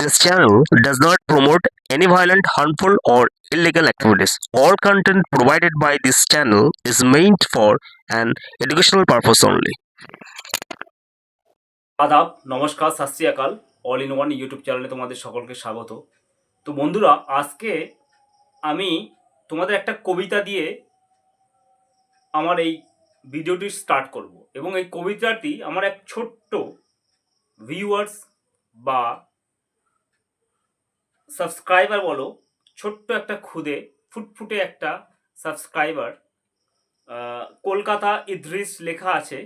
This channel does not promote any violent, harmful, or illegal activities. All content provided by this channel is meant for an educational purpose only. আদাব নমস্কার সত শ্রী আকাল all in one YouTube চ্যানেলে তোমাদের সকলকে স্বাগত তো বন্ধুরা আজকে আমি তোমাদের একটা কবিতা দিয়ে আমার এই ভিডিওটি স্টার্ট করব এবং এই কবিতাটি আমার এক ছোট্ট ভিউয়ার্স বা সাবস্ক্রাইবার বলো, ছোট্ট একটা খুদে, ফুটফুটে একটা সাবস্ক্রাইবার কলকাতা ইদ্রিস লেখা আছে,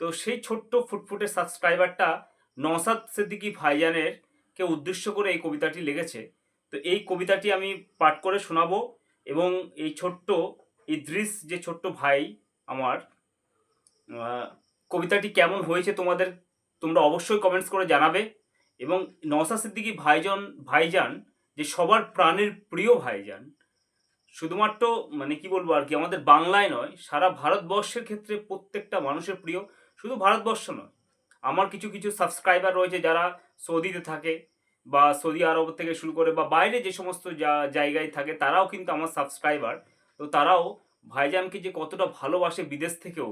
তো সেই ছোট্ট ফুটফুটে সাবস্ক্রাইবারটা নসাদ সিদ্দিকী ভাইজানের কে উদ্দেশ্য করে এই কবিতাটি লিখেছে। তো এই কবিতাটি আমি পাঠ করে শোনাবো এবং এই ছোট্ট ইদ্রিস যে ছোট্ট ভাই আমার কবিতাটি কেমন হয়েছে তোমাদের, তোমরা অবশ্যই কমেন্টস করে জানাবে। এবং নওসাদ সিদ্দিকি ভাইজন, ভাইজান, যে সবার প্রাণের প্রিয় ভাইজান, শুধুমাত্র মানে কি বলব আর কি, আমাদের বাংলায় নয়, সারা ভারতবর্ষের ক্ষেত্রে প্রত্যেকটা মানুষের প্রিয়, শুধু ভারতবর্ষ নয়। আমার কিছু কিছু সাবস্ক্রাইবার রয়েছে যারা সৌদিতে থাকে বা সৌদি আরব থেকে শুরু করে বা বাইরে যে সমস্ত জায়গায় থাকে, তারাও কিন্তু আমার সাবস্ক্রাইবার তো তারাও ভাইজানকে যে কতটা ভালোবাসে বিদেশ থেকেও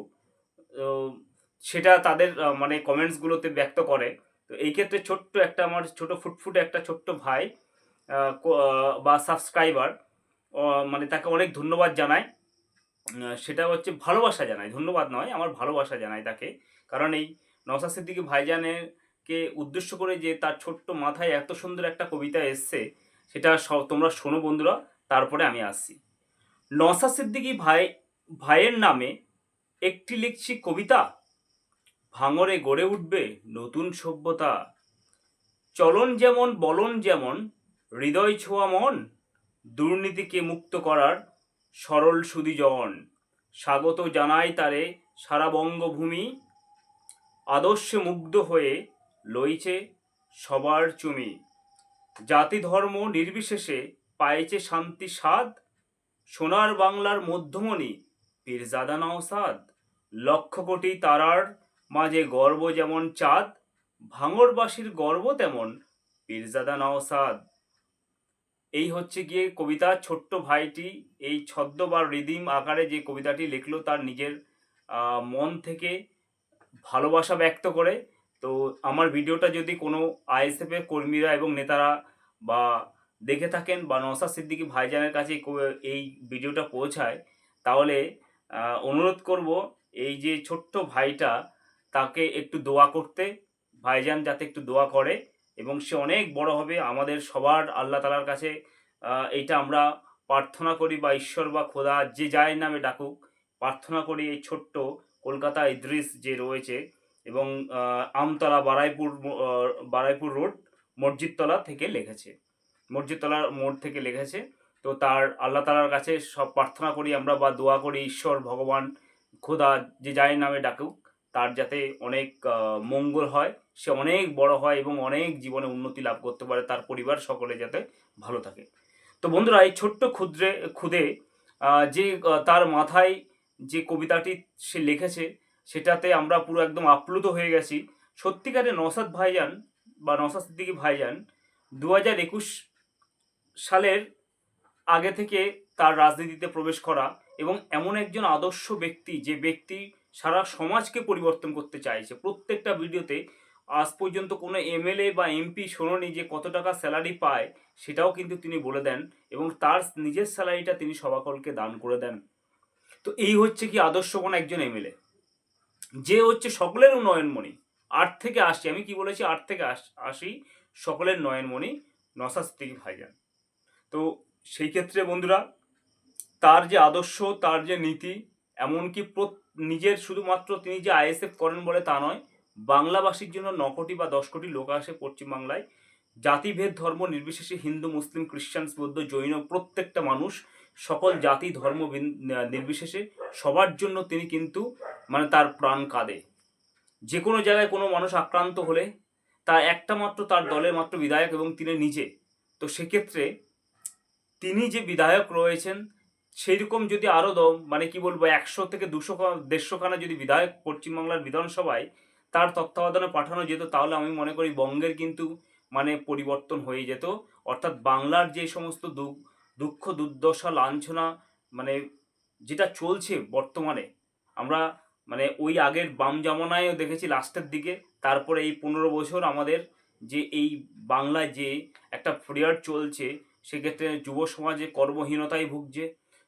সেটা তাদের মানে কমেন্টসগুলোতে ব্যক্ত করে। তো এই ক্ষেত্রে ছোট্ট একটা আমার ছোট ফুটফুটে একটা ছোট্ট ভাই বা সাবস্ক্রাইবার মানে তাকে অনেক ধন্যবাদ জানাই। সেটা হচ্ছে ভালোবাসা জানাই। ধন্যবাদ নয়, আমার ভালোবাসা জানাই তাকে। কারণ এই নওসাদ সিদ্দিকী ভাইজানের কে উদ্দেশ্য করে যে তার ছোট্ট মাথায় এত সুন্দর একটা কবিতা এসছে, সেটা স- তোমরা শোনো বন্ধুরা, তারপরে আমি আসছি। নওসাদ সিদ্দিকী ভাই, ভাইয়ের নামে একটি লিখছি কবিতা। ভাঙরে গড়ে উঠবে নতুন সভ্যতা। চলন যেমন, বলন যেমন, হৃদয় ছোঁয়া মন, দুর্নীতিকে মুক্ত করার সরল সুদিজন স্বাগত জানাই তারে সারা বঙ্গভূমি। আদর্শে মুগ্ধ হয়ে লইছে সবার চুমি। জাতি ধর্ম নির্বিশেষে পাইছে শান্তি স্বাদ। সোনার বাংলার মধ্যমণি পীরজাদা নওসাদ লক্ষ কোটি তারার মাঝে গর্ব যেমন চাঁদ, ভাঙরবাসীর গর্ব তেমন পীরজাদা নওসাদ। এই হচ্ছে গিয়ে কবিতা। ছোট্ট ভাইটি এই ছদ্ম বা রিদিম আকারে যে কবিতাটি লিখলো তার নিজের মন থেকে ভালোবাসা ব্যক্ত করে। তো আমার ভিডিওটা যদি কোনো আইএসএফের কর্মীরা এবং নেতারা বা দেখে থাকেন বা নওসাদ সিদ্দিকী ভাইজানের কাছে এই ভিডিওটা পৌঁছায়, তাহলে অনুরোধ করব এই যে ছোট্ট ভাইটা তাকে একটু দোয়া করতে, ভাইজান যাতে একটু দোয়া করে এবং সে অনেক বড় হবে, আমাদের সবার আল্লাহ তালার কাছে এইটা আমরা প্রার্থনা করি বা ঈশ্বর বা খোদা যে যায় নামে ডাকুক, প্রার্থনা করি এই ছোট্ট কলকাতা ইদ্রিস যে রয়েছে এবং আমতলা বারাইপুর বারাইপুর রোড, মসজিদতলা থেকে লিখেছে মসজিদতলার মোড় থেকে লেখেছে তো তার আল্লাহ তালার কাছে সব প্রার্থনা করি আমরা বা দোয়া করি, ঈশ্বর, ভগবান, খোদা যে যায় নামে ডাকুক তার যাতে অনেক মঙ্গল হয়, সে অনেক বড় হয় এবং অনেক জীবনে উন্নতি লাভ করতে পারে, তার পরিবার সকলে যাতে ভালো থাকে। তো বন্ধুরা, এই ছোট্ট ক্ষুদ্রে, ক্ষুদে যে তার মাথায় যে কবিতাটি সে লিখেছে, সেটাতে আমরা পুরো একদম আপ্লুত হয়ে গেছি। সত্যিকারে নসাদ ভাইজান বা নসাদ সিদ্দিকী ভাইজান দু হাজার একুশ সালের আগে থেকে তার রাজনীতিতে প্রবেশ করা এবং এমন একজন আদর্শ ব্যক্তি, যে ব্যক্তি সারা সমাজকে পরিবর্তন করতে চাইছে। প্রত্যেকটা ভিডিওতে আজ পর্যন্ত কোনো এমএলএ বা এমপি শোনোনি যে কত টাকা স্যালারি পায়, সেটাও কিন্তু তিনি বলে দেন এবং তার নিজের স্যালারিটা তিনি সভাকলকে দান করে দেন। তো এই হচ্ছে কি আদর্শ আদর্শবান একজন এমএলএ? যে হচ্ছে সকলের নয়নমণি আট থেকে আসি আমি কি বলেছি? আট থেকে আস- সকলের নয়নমণি নসাস থেকে ভাইজান। তো সেই ক্ষেত্রে বন্ধুরা, তার যে আদর্শ, তার যে নীতি, এমনকি প্রত- নিজের শুধুমাত্র তিনি যে আইএসএফ করেন বলে তা নয়, বাংলাভাষীর জন্য ন কোটি বা দশ কোটি লোক আসে পশ্চিমবাংলায়। জাতিভেদ, ধর্ম নির্বিশেষে হিন্দু, মুসলিম, খ্রিস্টান, বৌদ্ধ, জৈন প্রত্যেকটা মানুষ, সকল জাতি, ধর্ম নির্বিশেষে সবার জন্য তিনি কিন্তু মানে তার প্রাণ কাঁদে। যে কোনো জায়গায় কোনো মানুষ আক্রান্ত হলে তার একটা মাত্র তার দলের মাত্র বিধায়ক এবং তিনি নিজে। তো সেক্ষেত্রে তিনি যে বিধায়ক রয়েছেন সেই রকম যদি আরও মানে কি বলব, একশো থেকে দুশো দেড়শোখানা যদি বিধায়ক পশ্চিমবাংলার বিধানসভায় তার তত্ত্বাবধানে পাঠানো যেত, তাহলে আমি মনে করি বঙ্গের কিন্তু মানে পরিবর্তন হয়ে যেত। অর্থাৎ বাংলার যে সমস্ত দুঃখ, দুর্দশা, লাঞ্ছনা মানে যেটা চলছে বর্তমানে, আমরা মানে ওই আগের বাম জামানায়ও দেখেছি লাস্টের দিকে, তারপরে এই পনেরো বছর আমাদের যে এই বাংলায় যে একটা ফ্রিয়ার চলছে, সেক্ষেত্রে যুব সমাজে কর্মহীনতায় ভুগছে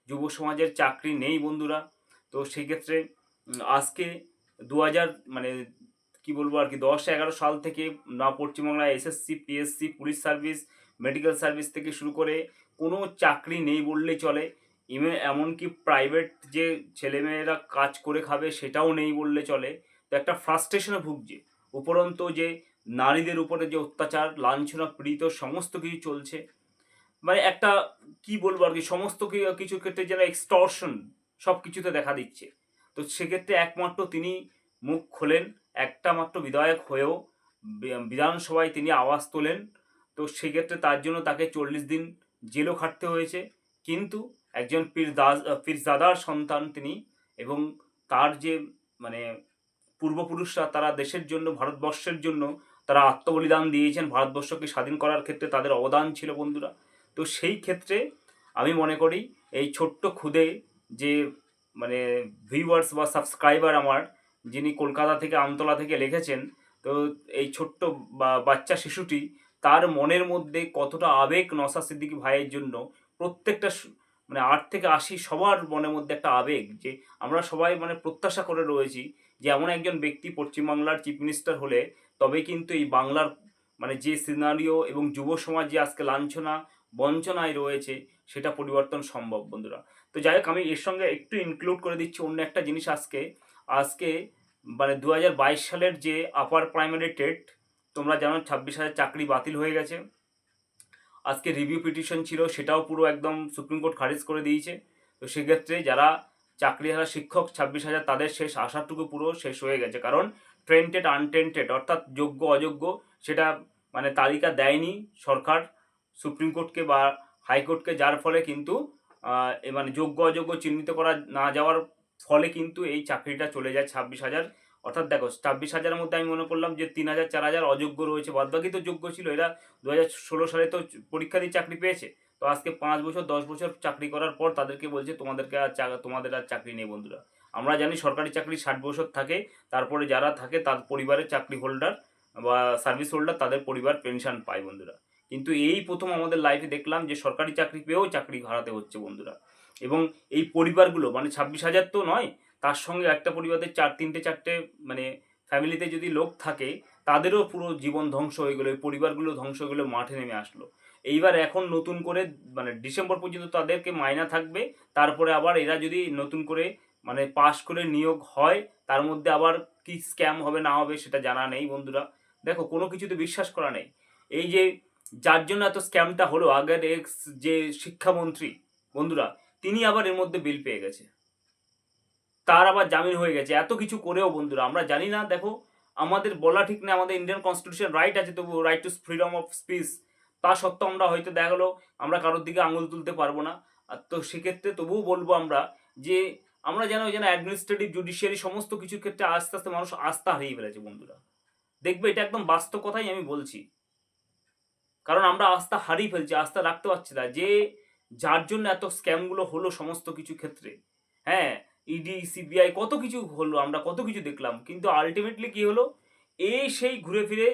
যুব সমাজের চাকরি নেই বন্ধুরা। তো সেক্ষেত্রে আজকে দু হাজার মানে কি বলব আর কি, দশ এগারো সাল থেকে না পশ্চিমবাংলায় SSC, PSC, police service, medical service থেকে শুরু করে কোনো চাকরি নেই বললেই চলে। ইভেন এমনকি প্রাইভেট যে ছেলেমেয়েরা কাজ করে খাবে সেটাও নেই বললে চলে। তো একটা ফ্রাস্ট্রেশনে ভুগছে। উপরন্ত যে নারীদের উপরে যে অত্যাচার, লাঞ্ছনা, পীড়িত, সমস্ত কিছু চলছে। মানে একটা, কি বলব আর কি, সমস্ত কিছু ক্ষেত্রে যারা এক্সটর্শন সব কিছুতে দেখা দিচ্ছে। তো সেক্ষেত্রে একমাত্র তিনি মুখ খোলেন, একটা মাত্র বিধায়ক হয়েও বিধানসভায় তিনি আওয়াজ তোলেন। তো সেক্ষেত্রে তার জন্য তাকে চল্লিশ দিন জেলও খাটতে হয়েছে। কিন্তু একজন পীরদাস পীরজাদার সন্তান তিনি এবং তার যে মানে পূর্বপুরুষরা তারা দেশের জন্য, ভারতবর্ষের জন্য তারা আত্মবলিদান দিয়েছেন, ভারতবর্ষকে স্বাধীন করার ক্ষেত্রে তাদের অবদান ছিল বন্ধুরা। তো সেই ক্ষেত্রে আমি মনে করি এই ছোট্ট খুদে যে মানে ভিউয়ার্স বা সাবস্ক্রাইবার আমার, যিনি কলকাতা থেকে আমতলা থেকে লিখেছেন, তো এই ছোট্ট বাচ্চা শিশুটি তার মনের মধ্যে কতটা আবেগ নসা সিদ্দিকী ভাইয়ের জন্য প্রত্যেকটা মানে আট থেকে আশি সবার মনের মধ্যে একটা আবেগ যে, আমরা সবাই মানে প্রত্যাশা করে রয়েছি যে, এমন একজন ব্যক্তি পশ্চিমবাংলার চিফ মিনিস্টার হলে তবে কিন্তু এই বাংলার মানে যে সিনারিও এবং যুব সমাজ যে আজকে লাঞ্ছনা বঞ্চনায় রয়েছে, সেটা পরিবর্তন সম্ভব, বন্ধুরা। তো যাই হোক, আমি এর সঙ্গে একটু ইনক্লুড করে দিচ্ছি অন্য একটা জিনিস আজকে। আজকে মানে দু হাজার বাইশ সালের যে আপার প্রাইমারি টেট তোমরা জানো ছাব্বিশ হাজার চাকরি বাতিল হয়ে গেছে। আজকে রিভিউ পিটিশন ছিল, সেটাও পুরো একদম সুপ্রিম কোর্ট খারিজ করে দিয়েছে। তো সেক্ষেত্রে যারা চাকরি চাকরিহারা শিক্ষক, ছাব্বিশ হাজার তাদের শেষ আশাটুকু পুরো শেষ হয়ে গেছে। কারণ ট্রেন্টেড আনটেন্টেড অর্থাৎ যোগ্য, অযোগ্য, সেটা মানে তালিকা দেয়নি সরকার। সুপ্রিম কোর্টকে বা হাইকোর্টকে যার ফলে কিন্তু মানে যোগ্য অযোগ্য চিহ্নিত করা না যাওয়ার ফলে কিন্তু এই চাকরিটা চলে যায় ছাব্বিশ হাজার। অর্থাৎ দেখো, ছাব্বিশ হাজারের মধ্যে আমি মনে করলাম যে তিন হাজার, চার হাজার অযোগ্য রয়েছে। বাদবাকি তো যোগ্য ছিল, এরা দু হাজার ষোলো সালে তো পরীক্ষা দিয়ে চাকরি পেয়েছে। তো আজকে পাঁচ বছর, দশ বছর চাকরি করার পর তাদেরকে বলছে, তোমাদেরকে আর তোমাদের আর চাকরি নেই বন্ধুরা। আমরা জানি সরকারি চাকরি ষাট বছর থাকে, তারপরে যারা থাকে তার পরিবারের চাকরি হোল্ডার বা সার্ভিস হোল্ডার তাদের পরিবার পেনশন পায় বন্ধুরা। কিন্তু এই প্রথম আমাদের লাইফে দেখলাম যে সরকারি চাকরি পেয়েও চাকরি হারাতে হচ্ছে বন্ধুরা। এবং এই পরিবারগুলো মানে ছাব্বিশ হাজার তো নয়, তার সঙ্গে একটা পরিবারের চার, তিনটে, চারটে মানে ফ্যামিলিতে যদি লোক থাকে, তাদেরও পুরো জীবন ধ্বংস হয়ে গেলো, এই পরিবারগুলো ধ্বংস হয়ে গেলো, মাঠে নেমে আসলো। এইবার এখন নতুন করে মানে ডিসেম্বর পর্যন্ত তাদেরকে মাইনা থাকবে, তারপরে আবার এরা যদি নতুন করে মানে পাশ করে নিয়োগ হয়, তার মধ্যে আবার কি স্ক্যাম হবে না হবে সেটা জানা নেই বন্ধুরা। দেখো কোনো কিছুতে বিশ্বাস করা নেই। এই যে যার জন্য এত স্ক্যামটা হলো। আগের এক্স যে শিক্ষামন্ত্রী, বন্ধুরা, তিনি আবার এর মধ্যে বিল পেয়ে গেছে। তার আবার জামিন হয়ে গেছে। এত কিছু করেও, বন্ধুরা, আমরা জানি না, দেখো, আমাদের বলা ঠিক না, আমাদের ইন্ডিয়ান কনস্টিটিউশন রাইট আছে, তবু right to freedom of speech তা সত্ত্বেও আমরা হয়তো দেখা গেলো, আমরা কারোর দিকে আঙুল তুলতে পারব না। আর তো সেক্ষেত্রে তবুও বলব আমরা যে, আমরা যেন যেন অ্যাডমিনিস্ট্রেটিভ জুডিশিয়ারি সমস্ত কিছুর ক্ষেত্রে আস্তে আস্তে মানুষ আস্থা হারিয়ে ফেলেছে, বন্ধুরা। দেখবে, এটা একদম বাস্তব কথাই আমি বলছি। কারণ আমরা আস্থা হারিয়ে ফেলছি, আস্থা রাখতে পারছি না যে যার জন্য এত স্ক্যামগুলো হলো সমস্ত কিছু ক্ষেত্রে। হ্যাঁ ইডি সিবিআই কত কিছু হলো, আমরা কত কিছু দেখলাম। কিন্তু আলটিমেটলি কি হলো? এই সেই ঘুরে ফিরে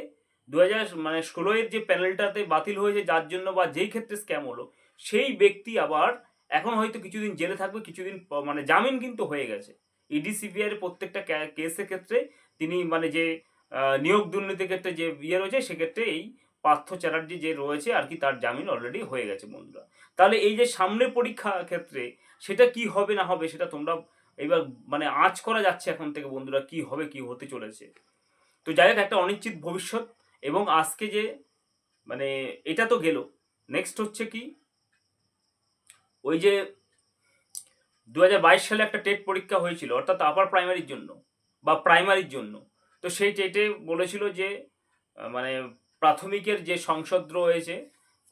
দু হাজার মানে ষোলোয়ের যে প্যানেলটাতে বাতিল হয়েছে, যার জন্য বা যেই ক্ষেত্রে স্ক্যাম হলো, সেই ব্যক্তি আবার এখন হয়তো কিছুদিন জেলে থাকবে, কিছুদিন মানে জামিন কিন্তু হয়ে গেছে। ইডি সিবিআই এর প্রত্যেকটা কেসের ক্ষেত্রে তিনি মানে যে নিয়োগ দুর্নীতির ক্ষেত্রে যে ইয়ে রয়েছে, সেক্ষেত্রে এই পার্থ চ্যাটার্জি যে রয়েছে আর কি তার জামিন অলরেডি হয়ে গেছে বন্ধুরা। তাহলে এই যে সামনের পরীক্ষা ক্ষেত্রে সেটা কি হবে না হবে সেটা তোমরা এবার মানে আঁচ করা যাচ্ছে এখন থেকে বন্ধুরা, কি হবে, কি হতে চলেছে। তো যাই হোক, একটা অনিশ্চিত ভবিষ্যৎ এবং আজকে যে মানে এটা তো গেল। নেক্সট হচ্ছে কি? ওই যে দু হাজার বাইশ সালে একটা টেট পরীক্ষা হয়েছিল, অর্থাৎ আপার প্রাইমারির জন্য বা প্রাইমারির জন্য। তো সেই টেটে বলেছিল যে মানে প্রাথমিকের যে সংসদ রয়েছে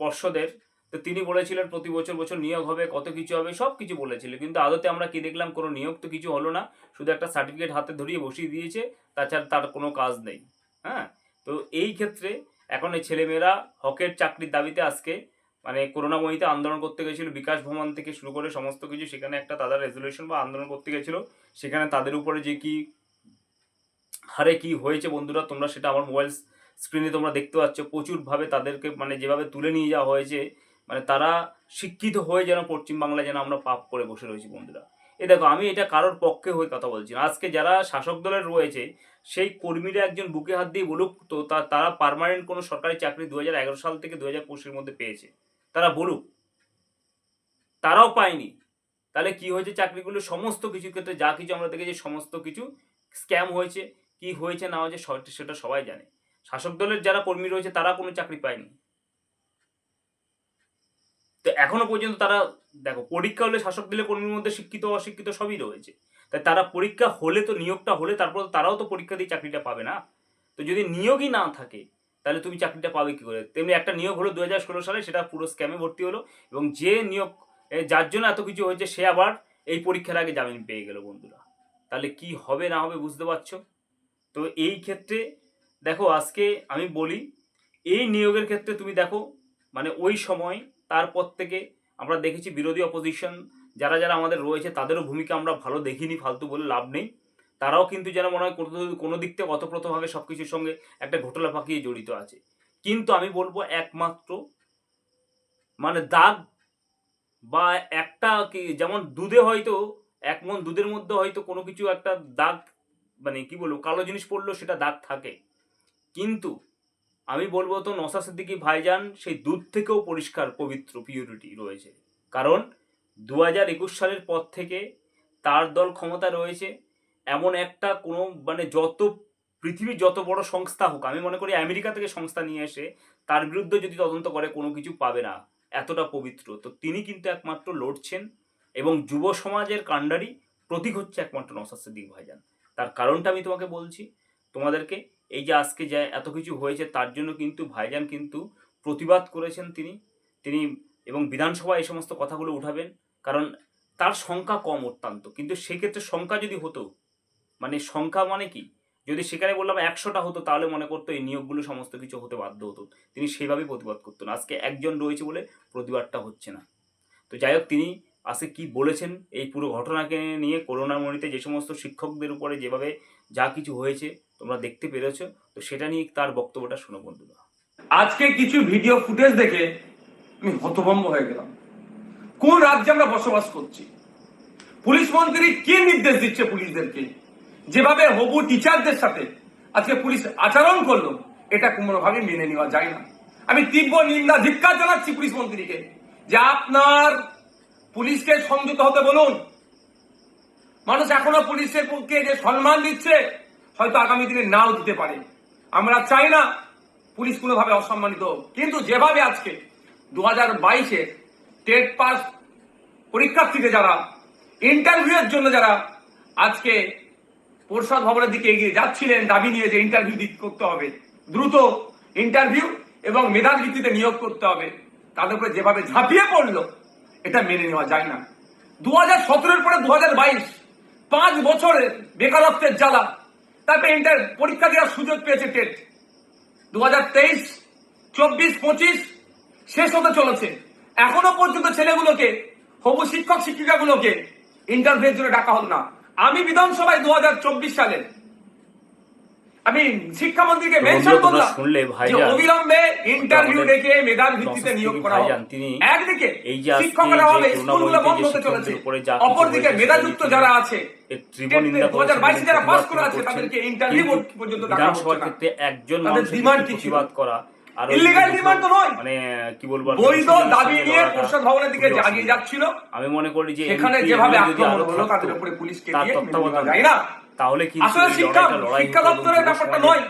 পর্ষদের, তো তিনি বলেছিলেন প্রতি বছর বছর নিয়োগ হবে, কত কিছু হবে, সব কিছু বলেছিল কিন্তু আদতে আমরা কি দেখলাম, কোনো নিয়োগ তো কিছু হলো না, শুধু একটা সার্টিফিকেট হাতে ধরিয়ে বসিয়ে দিয়েছে, তাছাড়া তার কোনো কাজ নেই হ্যাঁ? তো এই ক্ষেত্রে এখন এই ছেলেমেয়েরা হকের চাকরির দাবিতে আজকে মানে করোনাময়ীতে আন্দোলন করতে গেছিল, বিকাশ ভবন থেকে শুরু করে সমস্ত কিছু, সেখানে একটা তাদের রেজলিউশন বা আন্দোলন করতে গেছিল, সেখানে তাদের উপরে যে কি, হারে কি হয়েছে বন্ধুরা, তোমরা সেটা আমার মোবাইল স্ক্রিনে তোমরা দেখতে পাচ্ছ, প্রচুরভাবে তাদেরকে মানে যেভাবে তুলে নিয়ে যাওয়া হয়েছে মানে তারা শিক্ষিত হয়ে যেন পশ্চিমবাংলায় যেন আমরা পাপ করে বসে রয়েছি বন্ধুরা। এ দেখো, আমি এটা কারোর পক্ষে হয়ে কথা বলছি আজকে যারা শাসক দলের রয়েছে, সেই কর্মীরা একজন বুকে হাত দিয়ে বলুক তো তারা পার্মানেন্ট কোনো সরকারি চাকরি দু হাজার এগারো সাল থেকে দু হাজার পঁচিশের মধ্যে পেয়েছে। তারা বলুক। তারাও পায়নি। তাহলে কি হয়েছে? চাকরিগুলো সমস্ত কিছু ক্ষেত্রে যা কিছু আমরা দেখেছি, সমস্ত কিছু স্ক্যাম হয়েছে। কি হয়েছে না হয়েছে সেটা সবাই জানে। শাসক দলের যারা কর্মী রয়েছে, তারা কোনো চাকরি পায়নি। তো এখনও পর্যন্ত তারা, দেখো, পরীক্ষা হলে শাসক দলের কর্মীর মধ্যে শিক্ষিত, অশিক্ষিত সবই রয়েছে। তাই তারা পরীক্ষা হলে তো, নিয়োগটা হলে তারপর তারাও তো পরীক্ষা দিয়ে চাকরিটা পাবে না। তো যদি নিয়োগই না থাকে, তাহলে তুমি চাকরিটা পাবে কি করে? তেমনি একটা নিয়োগ হলো দু হাজার ষোলো সালে, সেটা পুরো স্ক্যামে ভর্তি হলো এবং যে নিয়োগ যার জন্য এত কিছু হয়েছে, সে আবার এই পরীক্ষার আগে জামিন পেয়ে গেল বন্ধুরা। তাহলে কি হবে না হবে বুঝতে পারছ? তো এই ক্ষেত্রে দেখো, আজকে আমি বলি, এই নিয়োগের ক্ষেত্রে তুমি দেখো মানে ওই সময়, তারপর থেকে আমরা দেখেছি বিরোধী অপোজিশন যারা যারা আমাদের রয়েছে, তাদেরও ভূমিকা আমরা ভালো দেখিনি, ফালতু বলে লাভ নেই। তারাও কিন্তু যেন মনে হয় কোনো দিক থেকে অতপ্রতভাবে সব কিছুর সঙ্গে একটা ঘোটালা পাকিয়ে জড়িত আছে। কিন্তু আমি বলব একমাত্র মানে দাগ বা একটা কি, যেমন দুধে হয়তো, এক মন দুধের মধ্যে হয়তো কোনো কিছু একটা দাগ মানে কি বলব, কালো জিনিস পড়ল সেটা দাগ থাকে। কিন্তু আমি বলব তো নসা সিদ্দিকি ভাইজান সেই দুধ থেকেও পরিষ্কার, পবিত্র পিউরিটি রয়েছে। কারণ দু হাজার একুশ সালের পর থেকে তার দল ক্ষমতা রয়েছে এমন একটা কোনো মানে যত পৃথিবীর যত বড় সংস্থা হোক, আমি মনে করি আমেরিকা থেকে সংস্থা নিয়ে এসে তার বিরুদ্ধে যদি তদন্ত করে কোনো কিছু পাবে না, এতটা পবিত্র। তো তিনি কিন্তু একমাত্র লড়ছেন এবং যুব সমাজের কাণ্ডারি প্রতীক হচ্ছে একমাত্র নসাদ সিদ্দিক ভাইজান। তার কারণটা আমি তোমাকে বলছি, তোমাদেরকে এই যে আজকে যা এত কিছু হয়েছে তার জন্য কিন্তু ভাইজান কিন্তু প্রতিবাদ করেছেন তিনি। তিনি এবং বিধানসভায় এই সমস্ত কথাগুলো উঠাবেন। কারণ তার সংখ্যা কম অত্যন্ত। কিন্তু সেক্ষেত্রে সংখ্যা যদি হতো মানে সংখ্যা মানে কি? যদি সেখানে বললাম একশোটা হতো, তাহলে মনে করতো এই নিয়োগগুলো সমস্ত কিছু হতে বাধ্য হতো। তিনি সেইভাবেই প্রতিবাদ করতেন। আজকে একজন রয়েছে বলে প্রতিবাদটা হচ্ছে না। তো যাই হোক, তিনি আজকে কি বলেছেন, এই পুরো ঘটনাকে নিয়ে, করোনার মনিতে যে সমস্ত শিক্ষকদের উপরে যেভাবে যা কিছু হয়েছে তোমরা দেখতে পেরেছ, তো সেটা নিয়ে তার বক্তব্যটা শোনো বন্ধুরা। আজকে কিছু ভিডিও ফুটেজ দেখে আমি হতভম্ব হয়ে গেলাম। কোন রাজ্যে আমরা বসবাস করছি? পুলিশ মন্ত্রী কি নির্দেশ দিচ্ছে পুলিশদেরকে? যেভাবে হবু টিচারদের সাথে আজকে পুলিশ আচরণ করল, এটা কোনোভাবে মেনে নেওয়া যায় না। আমি তীব্র নিন্দা, ধিক্কার জানাচ্ছি পুলিশ মন্ত্রীকে যে আপনার পুলিশকে সংযত হতে বলুন। মানুষ এখনও পুলিশের পক্ষে যে সম্মান দিচ্ছে হয়তো আগামী দিনে নাও দিতে পারে। আমরা চাই না পুলিশ কোনোভাবে অসম্মানিত হোক। কিন্তু যেভাবে আজকে দু হাজার বাইশে টেট পাস পরীক্ষার্থীদের যারা ইন্টারভিউয়ের জন্য যারা আজকে পরিষদ ভবনের দিকে এগিয়ে যাচ্ছিলেন, দাবি নিয়ে যে ইন্টারভিউ করতে হবে। দ্রুত ইন্টারভিউ এবং মেধার ভিত্তিতে নিয়োগ করতে হবে। তাদের উপরে যেভাবে ঝাঁপিয়ে পড়ল, এটা মেনে নেওয়া যায় না। দু হাজার সতেরোর পরে দু হাজার বাইশ, পাঁচ বছরের বেকারত্বের জ্বালা তারপরে ইন্টার পরীক্ষা দেওয়ার সুযোগ পেয়েছে টেট। দু হাজার তেইশ, চব্বিশ, পঁচিশ, শেষ হতে চলেছে। এখনও পর্যন্ত ছেলেগুলোকে, হবু শিক্ষক, শিক্ষিকাগুলোকে ইন্টারভিউর জন্য ডাকা হল না। আমি বিধানসভায় দু হাজার চব্বিশ সালে আমি শিক্ষামন্ত্রীকে মেনশন করলাম শুনলে ভাইজান, অবিলম্বে ইন্টারভিউ ডেকে মেধার ভিত্তিতে নিয়োগ করা তিনি একদিকে এই যে শিক্ষকরা হবে স্কুলগুলো বন্ধ হতে চলেছে অপরদিকে মেধাযুক্ত যারা আছে এর তীব্র নিন্দা দু হাজার বাইশে যারা পাস করে আছে তাদেরকে ইন্টারভিউ পর্যন্ত ডাকা হচ্ছে একজন ডিমান্ড কিন্তু কি ছিল? প্রতিবাদ করা আর ওই Illegal যে demand তো নয়। মানে কি বলব বৈধ দাবি নিয়ে পরিষদ ভবনের দিকে খুবই যে অসুবিধা। এগিয়ে যাচ্ছিল আমি মনে করি যে এমপি যেভাবে এমএলএ যদি আক্রমণ হলো তাদের উপরে পুলিশকে দিয়ে তত্ত্বাবধানে না তাহলে কিন্তু আসলে শিক্ষা শিক্ষা দপ্তরের ব্যাপারটা নয়।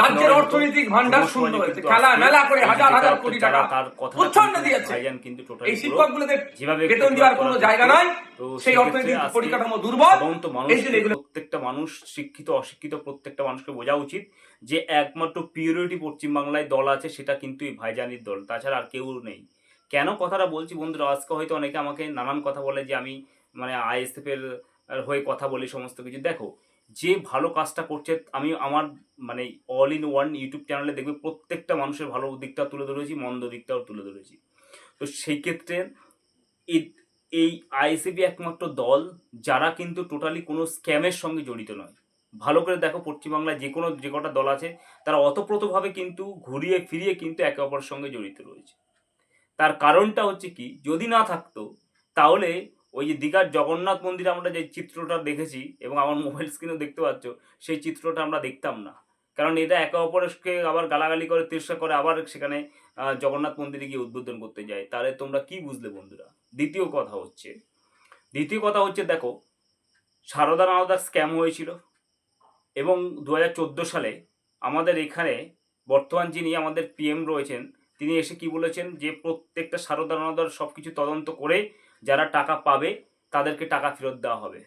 রাজ্যের অর্থনৈতিক ভান্ডার শূন্য হয়েছে খেলা মেলা করে হাজার হাজার কোটি টাকা তার কথাটা উচ্ছন্ন দিয়েছে। কিন্তু এই যেভাবে বেতন দেওয়ার কোনো জায়গা নাই। সেই অর্থনৈতিক পরিকাঠামো দুর্বল। সাধারণত মানুষ যে প্রত্যেকটা মানুষ শিক্ষিত অশিক্ষিত প্রত্যেকটা মানুষকে বোঝা উচিত যে একমাত্র পিওরিটি পশ্চিমবাংলায় দল আছে সেটা কিন্তু এই ভাইজানির দল। তাছাড়া আর কেউ নেই। কেন কথাটা বলছি বন্ধুরা? আজকে হয়তো অনেকে আমাকে নানান কথা বলে যে আমি মানে আইএসএফ এর হয়ে কথা বলি সমস্ত কিছু। দেখো, যে ভালো কাজটা করছে, আমি আমার মানে অল ইন ওয়ান ইউটিউব চ্যানেলে দেখবে প্রত্যেকটা মানুষের ভালো দিকটা তুলে ধরেছি মন্দ দিকটাও তুলে ধরেছি তো সেই ক্ষেত্রে এই- আইএসএবি একমাত্র দল যারা কিন্তু টোটালি কোনো স্ক্যামের সঙ্গে জড়িত নয়। ভালো করে দেখো, পশ্চিমবাংলায় যে কোনো, যে কটা দল আছে, তারা অতপ্রতভাবে কিন্তু ঘুরিয়ে ফিরিয়ে কিন্তু একে অপরের সঙ্গে জড়িত রয়েছে। তার কারণটা হচ্ছে কি, যদি না থাকতো, তাহলে ওই যে দীঘার জগন্নাথ মন্দিরে আমরা যে চিত্রটা দেখেছি এবং আমার মোবাইল স্ক্রিনেও দেখতে পাচ্ছ, সেই চিত্রটা আমরা দেখতাম না। কারণ এটা একে অপরকে আবার গালাগালি করে তিরস্কা করে, আবার সেখানে জগন্নাথ মন্দিরে গিয়ে উদ্বোধন করতে যায়। তাহলে তোমরা কি বুঝলে বন্ধুরা? দ্বিতীয় কথা হচ্ছে, দ্বিতীয় কথা হচ্ছে দেখো, সারদা নারদার স্ক্যাম হয়েছিল এবং দু হাজার চোদ্দ সালে আমাদের এখানে বর্তমান যিনি আমাদের পিএম রয়েছেন, তিনি এসে কি বলেছেন যে প্রত্যেকটা সারদা নারদার সব কিছু তদন্ত করে যারা টাকা পাবে, তাদেরকে টাকা ফেরত দেওয়া হবে।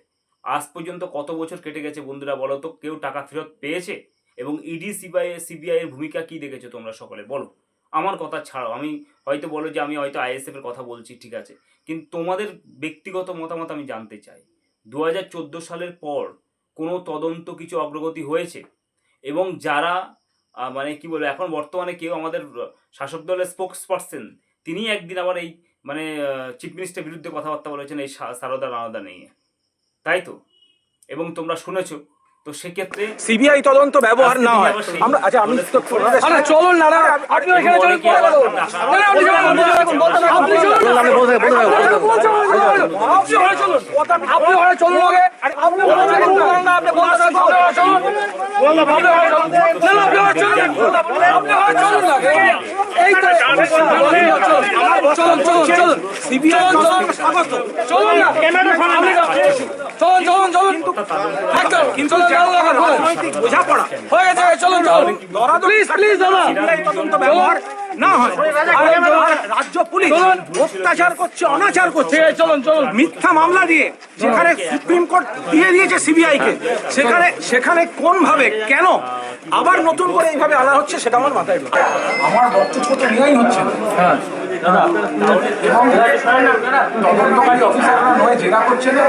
আজ পর্যন্ত কত বছর কেটে গেছে বন্ধুরা বলো তো? কেউ টাকা ফেরত পেয়েছে? এবং ইডি সিবিআই সিবিআই এর ভূমিকা কি দেখেছ তোমরা সকলে? বলো। আমার কথা ছাড়াও, আমি হয়তো বলো যে আমি হয়তো আইএসএফ এর কথা বলছি, ঠিক আছে। কিন্তু তোমাদের ব্যক্তিগত মতামত আমি জানতে চাই। দু হাজার চোদ্দ সালের পর কোনো তদন্ত কিছু অগ্রগতি হয়েছে? এবং যারা মানে কি বলব, এখন বর্তমানে কেউ আমাদের শাসক দলের স্পোক্স পার্সন তিনি একদিন আবার এই মানে চিফ মিনিস্টার বিরুদ্ধে কথাবার্তা বলেছেন এই সারদা নারদা নিয়ে তাই তো এবং তোমরা শুনেছো তো সেক্ষেত্রে সিবিআই তদন্ত ব্যবহার না হয় আমরা আচ্ছা আমি তো আরে চলুন না না আপনি এখানে চলুন আবার টাকা- না, না, আপনি চলুন, বলতে থাকুন, আপনি চলুন। আপনি বলতে বলতে বলতে। আপনি ওখানে চলুন আপনি ওখানে চলুন আগে আপনি বলুন না, আপনি বলতে ওখানে চলুন। বলুন, আপনি ওখানে চলুন। না, না, আপনি ওখানে চলুন। আপনি ওখানে চলুন না। এই তো চলুন চলুন চলুন সিবিআই স্বাগত চলুন না আপনি চলুন চলুন চলুন একদম কিন্তু বোঝাপড়া। হয়ে গেছে চলুন চলুন। প্লিজ প্লিজ দাদা। তদন্ত ব্যবহার। না হয়। রাজ্য পুলিশ অত্যাচার করছে অনাচার করছে। চলুন চলুন। মিথ্যা মামলা দিয়ে যেখানে সুপ্রিম কোর্ট দিয়ে দিয়েছে সিবিআই কে সেখানে সেখানে কোন ভাবে কেন? আবার নতুন করে এইভাবে আনা হচ্ছে সেটা আমার মাথায় আমার বক্তব্য তো নেওয়াই হচ্ছে। হ্যাঁ। এবং তদন্তকারী অফিসাররা নয় জেরা করছে। না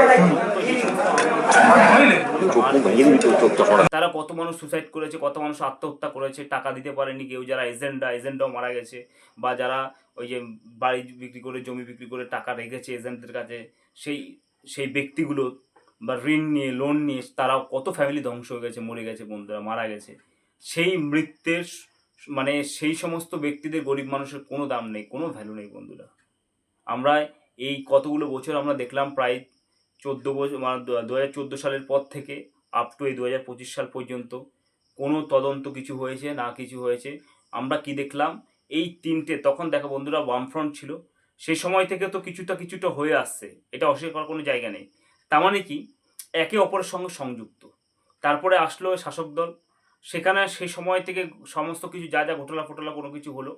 তারা কত মানুষ সুসাইড করেছে, কত মানুষ আত্মহত্যা করেছে, টাকা দিতে পারেনি কেউ, যারা এজেন্টরা এজেন্টরাও মারা গেছে, বা যারা ওই যে বাড়ি বিক্রি করে, জমি বিক্রি করে টাকা রেখেছে এজেন্টদের কাছে, সেই সেই ব্যক্তিগুলো বা ঋণ নিয়ে লোন নিয়ে, তারাও কত ফ্যামিলি ধ্বংস হয়ে গেছে, মরে গেছে, বন্ধুরা, মারা গেছে। সেই মৃত্যুর মানে সেই সমস্ত ব্যক্তিদের, গরিব মানুষের কোনো দাম নেই, কোনো ভ্যালু নেই, বন্ধুরা। আমরা এই কতগুলো বছর আমরা দেখলাম, প্রায় চোদ্দ বছর মানে দু হাজার চোদ্দ সালের পর থেকে আপ টু এই দু হাজার পঁচিশ সাল পর্যন্ত কোনো তদন্ত কিছু হয়েছে, না কিছু হয়েছে। আমরা কি দেখলাম? এই তিনটে, তখন দেখো বন্ধুরা, বামফ্রন্ট ছিল। সেই সময় থেকে তো কিছুটা কিছুটা হয়ে আসছে। এটা অস্বীকার করার কোনো জায়গা নেই। তার মানে কি? একে অপরের সঙ্গে সংযুক্ত। তারপরে আসলো শাসক দল। সেখানে সেই সময় থেকে সমস্ত কিছু, যা যা ঘটনা ফটলা কোনো কিছু হলো,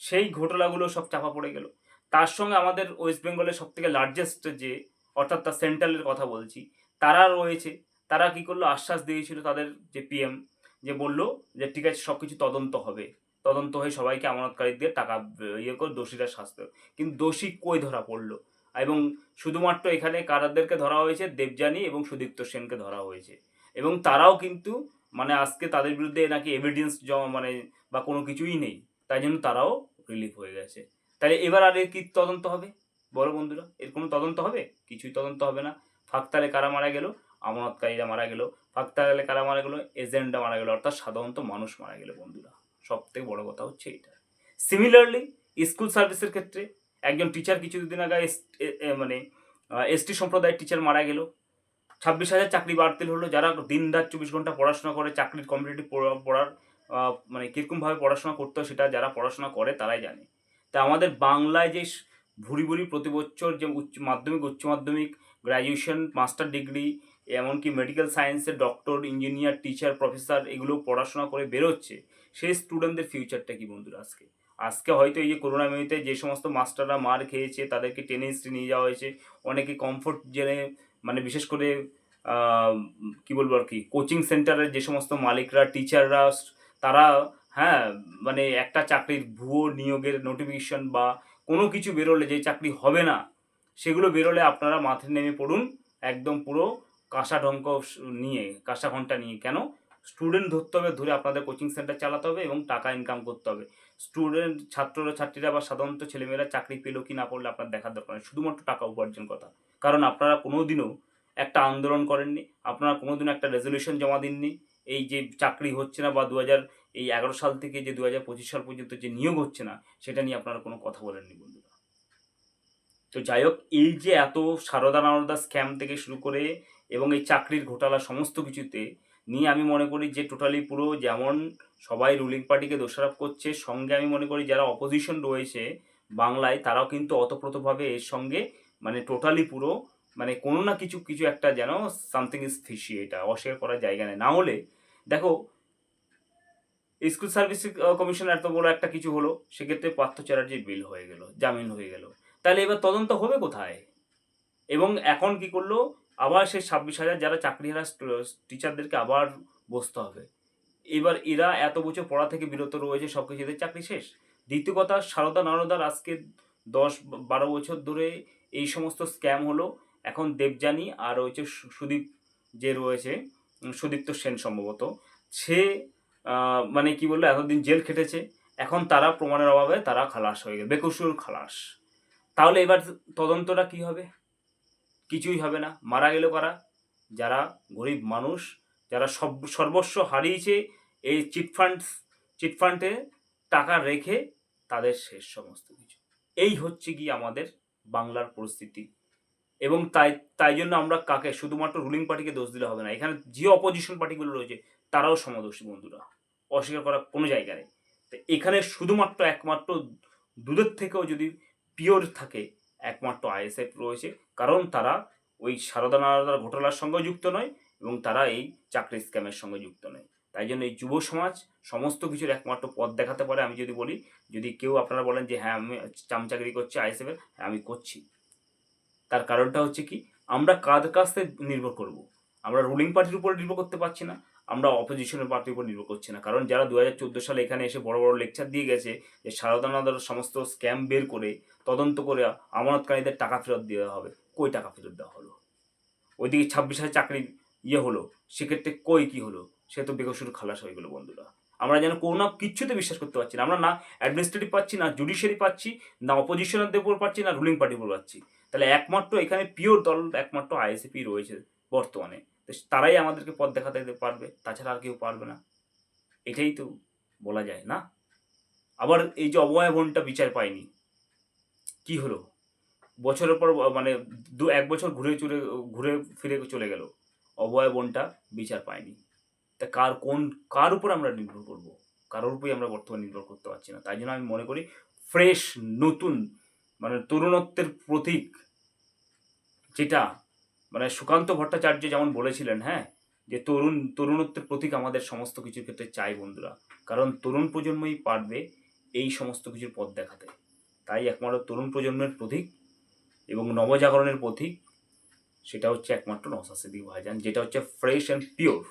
সেই ঘটনাগুলো সব চাপা পড়ে গেল। তার সঙ্গে আমাদের ওয়েস্ট বেঙ্গলের সব থেকে লার্জেস্ট যে অর্থাৎ তার সেন্ট্রালের কথা বলছি। তারা রয়েছে, তারা কি করল? আশ্বাস দিয়েছিল তাদের যে পিএম যে বলল যে, ঠিক আছে সব কিছু তদন্ত হবে। তদন্ত হয়ে সবাইকে আমানতকারীদের টাকা ইয়ে করে দোষীরা শাস্তি কিন্তু দোষী কই ধরা পড়ল? এবং শুধুমাত্র এখানে কারাদেরকে ধরা হয়েছে, দেবযানী এবং সুদীপ্ত সেনকে ধরা হয়েছে। এবং তারাও কিন্তু মানে আজকে তাদের বিরুদ্ধে নাকি এভিডেন্স জমা মানে বা কোনো কিছুই নেই। তাই জন্য তারাও রিলিফ হয়ে গেছে। তাহলে এবার আর কি তদন্ত হবে? বড় বন্ধুরা, এর কোনো তদন্ত হবে? কিছুই তদন্ত হবে না। ফাঁকতালে কারা মারা গেল? আমানতকারীরা মারা গেল। ফাঁকতালে কারা মারা গেল? এজেন্টরা মারা গেল। অর্থাৎ সাধারণত মানুষ মারা গেল বন্ধুরা। সব থেকে বড় কথা হচ্ছে এটা। সিমিলারলি স্কুল সার্ভিসের ক্ষেত্রে একজন টিচার কিছুদিন আগে মানে এসটি সম্প্রদায়ের টিচার মারা গেল। ছাব্বিশ হাজার চাকরি বাতিল হলো। যারা দিন রাত চব্বিশ ঘণ্টা পড়াশোনা করে, চাকরির কম্পিটিটিভ পড়ার মানে কীরকমভাবে পড়াশোনা করতে হয় সেটা যারা পড়াশোনা করে তারাই জানে। তা আমাদের বাংলায় যে ভুরি ভুরি প্রতি বছর যে উচ্চ মাধ্যমিক উচ্চ মাধ্যমিক গ্র্যাজুয়েশন মাস্টার ডিগ্রি এমনকি মেডিকেল সায়েন্সের ডক্টর ইঞ্জিনিয়ার টিচার প্রফেসর এগুলো পড়াশোনা করে বেরোচ্ছে, সেই স্টুডেন্টদের ফিউচারটা কি বন্ধুরা আজকে? আজকে হয়তো এই যে করোনা মেয়েতে যে সমস্ত মাস্টাররা মার খেয়েছে, তাদেরকে টেনে হিস্ট্রি নিয়ে যাওয়া হয়েছে, অনেকে কমফোর্ট জেনে মানে বিশেষ করে কি বলব আর কি কোচিং সেন্টারের যে সমস্ত মালিকরা টিচাররা তারা হ্যাঁ মানে একটা চাকরির ভুয়ো নিয়োগের নোটিফিকেশন বা কোনো কিছু বেরোলে যে চাকরি হবে না, সেগুলো বেরোলে আপনারা মাঠে নেমে পড়ুন, একদম পুরো কাঁসা ঢঙ্ক নিয়ে, কাঁসা ঘণ্টা নিয়ে। কেন? স্টুডেন্ট ধরতে হবে, ধরে আপনাদের কোচিং সেন্টার চালাতে হবে এবং টাকা ইনকাম করতে হবে। স্টুডেন্ট, ছাত্ররা, ছাত্রীরা বা সাধারণত ছেলেমেয়েরা চাকরি পেল কি না পড়লে আপনার দেখার দরকার নেই। শুধুমাত্র টাকা উপার্জন কথা। কারণ আপনারা কোনোদিনও একটা আন্দোলন করেননি, আপনারা কোনোদিনও একটা রেজলিউশন জমা দিননি এই যে চাকরি হচ্ছে না বা দু হাজার এই এগারো সাল থেকে যে দু হাজার পঁচিশ সাল পর্যন্ত যে নিয়োগ হচ্ছে না, সেটা নিয়ে আপনারা কোনো কথা বলেননি বন্ধুরা? তো যাই হোক, এই যে এত সারদা নারদা স্ক্যাম থেকে শুরু করে এবং এই চাকরির ঘোটালা সমস্ত কিছুতে নিয়ে আমি মনে করি যে টোটালি পুরো যেমন সবাই রুলিং পার্টিকে দোষারোপ করছে, সঙ্গে আমি মনে করি যারা অপোজিশন রয়েছে বাংলায়, তারাও কিন্তু অতপ্রতভাবে এর সঙ্গে মানে টোটালি পুরো মানে কোনো না কিছু কিছু একটা যেন সামথিং ইজ ফিশি এটা অস্বীকার করার জায়গা নেই। না হলে, দেখো স্কুল সার্ভিস কমিশন এত বড় একটা কিছু হলো, সেক্ষেত্রে পার্থ চ্যাটার্জির বিল হয়ে গেল, জামিন হয়ে গেল। তাহলে এবার তদন্ত হবে কোথায়? এবং এখন কি করল? আবার সেই ছাব্বিশ হাজার যারা চাকরি চাকরিহারা টিচারদেরকে আবার বসতে হবে। এবার এরা এত বছর পড়া থেকে বিরত রয়েছে সব কিছু এদের চাকরি শেষ। দ্বিতীয় কথা, সারদা নারদার আজকে দশ, বারো বছর ধরে এই সমস্ত স্ক্যাম হলো। এখন দেবযানী আর হচ্ছে সুদীপ যে রয়েছে সুদীপ্ত সেন সম্ভবত, সে মানে কি বলল, এতদিন জেল খেটেছে, এখন তারা প্রমাণের অভাবে তারা খালাস হয়ে গেল বেকসুর খালাস। তাহলে এবার তদন্তটা কি হবে? কিছুই হবে না। মারা গেল কারা? যারা গরিব মানুষ, যারা সব, সর্বস্ব হারিয়েছে এই চিটফান্ড চিটফান্ডে টাকা রেখে তাদের শেষ সমস্ত কিছু। এই হচ্ছে কি আমাদের বাংলার পরিস্থিতি। এবং তাই তাই জন্য আমরা কাকে, শুধুমাত্র রুলিং পার্টিকে দোষ দিলে হবে না। এখানে যে অপোজিশন পার্টিগুলো রয়েছে, তারাও সমদোষী বন্ধুরা। অস্বীকার করার কোনো জায়গা নেই। তো এখানে শুধুমাত্র একমাত্র দুধের থেকেও যদি পিওর থাকে, একমাত্র আইএসএফ রয়েছে। কারণ তারা ওই সারদা নারদার ঘোটালার সঙ্গে যুক্ত নয় এবং তারা এই চাকরি স্ক্যামের সঙ্গে যুক্ত নয়। তাই জন্য এই যুব সমাজ সমস্ত কিছুর একমাত্র পথ দেখাতে পারে। আমি যদি বলি, যদি কেউ আপনারা বলেন যে হ্যাঁ আমি চামচাকরি করছি আইএসএফের হ্যাঁ আমি করছি। তার কারণটা হচ্ছে কি, আমরা কার কাছ নির্ভর করব? আমরা রুলিং পার্টির উপর নির্ভর করতে পারছি না, আমরা অপোজিশনের পার্টির উপর নির্ভর করছি না। কারণ যারা দু হাজার চোদ্দ সালে এখানে এসে বড় বড় লেকচার দিয়ে গেছে, যে সারদানাদার সমস্ত স্ক্যাম বের করে, তদন্ত করে আমানতকারীদের টাকা ফেরত দেওয়া হবে। কই টাকা ফেরত দেওয়া হলো? ওইদিকে ছাব্বিশ হাজার চাকরি ইয়ে হলো, সেক্ষেত্রে কই কি হলো? সে তো বেকসুর খালাস হয়ে গেলো বন্ধুরা। আমরা যেন কোনো না কিচ্ছুতে বিশ্বাস করতে পারছি না। আমরা না অ্যাডমিনিস্ট্রেটিভ পাচ্ছি, না জুডিশিয়ারি পাচ্ছি, না অপোজিশনারদের উপর পাচ্ছি, না রুলিং পার্টির উপর পাচ্ছি। তাহলে একমাত্র এখানে পিওর দল, একমাত্র আইএসিপি রয়েছে বর্তমানে। তো তারাই আমাদেরকে পথ দেখাতে পারবে, তাছাড়া আর কেউ পারবে না। এটাই তো বলা যায়, না? আবার এই যে অবয় বোনটা বিচার পায়নি, কি হলো? বছরের পর মানে দু, এক বছর ঘুরে চুরে, ঘুরে ফিরে চলে গেল, অবয় বোনটা বিচার পায়নি। তা কার কোন, কার উপর আমরা নির্ভর করব? কারোর উপরই আমরা বর্তমানে নির্ভর করতে পারছি না। তাই জন্য আমি মনে করি ফ্রেশ নতুন মানে তরুণত্বের প্রতীক যেটা মানে সুকান্ত ভট্টাচার্য যেমন বলেছিলেন হ্যাঁ যে তরুণ, তরুণত্বের প্রতীক আমাদের সমস্ত কিছুর ক্ষেত্রে চাই বন্ধুরা। কারণ তরুণ প্রজন্মই পারবে এই সমস্ত কিছুর পথ দেখাতে। তাই একমাত্র তরুণ প্রজন্মের প্রতীক এবং নবজাগরণের প্রতীক সেটা হচ্ছে একমাত্র নসা সিদ্দিক ভাইজান, যেটা হচ্ছে ফ্রেশ অ্যান্ড পিওর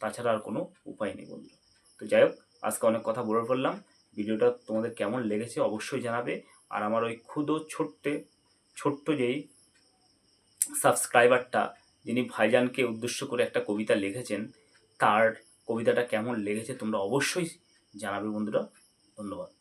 তাছাড়া আর কোনো উপায় নেই বন্ধুরা। তো যাই হোক, আজকে অনেক কথা বলে ফেললাম। ভিডিওটা তোমাদের কেমন লেগেছে অবশ্যই জানাবে। আর আমার ওই ক্ষুদো ছোট্টে, ছোট্ট যেই সাবস্ক্রাইবারটা যিনি ভাইজানকে উদ্দেশ্য করে একটা কবিতা লিখেছেন, তার কবিতাটা কেমন লেগেছে তোমরা অবশ্যই জানাবে বন্ধুরা। ধন্যবাদ।